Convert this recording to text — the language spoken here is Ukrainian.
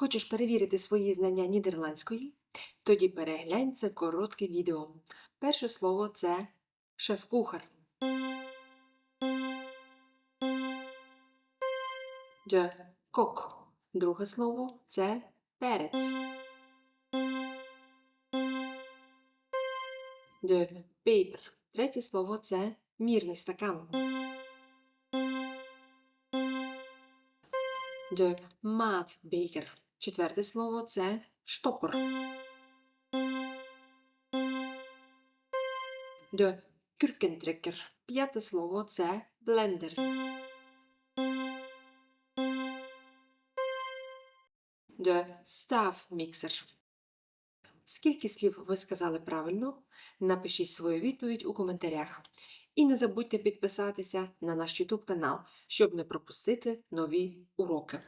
Хочеш перевірити свої знання нідерландської? Тоді переглянь це коротке відео. Перше слово це шеф-кухар. Kok. Друге слово це перець. De peper. Третє слово це мірний стакан. De maatbeker. Четверте слово це штопор. De kurkentrekker. П'яте слово це блендер. De ставміксер. Скільки слів ви сказали правильно? Напишіть свою відповідь у коментарях. І не забудьте підписатися на наш YouTube канал, щоб не пропустити нові уроки.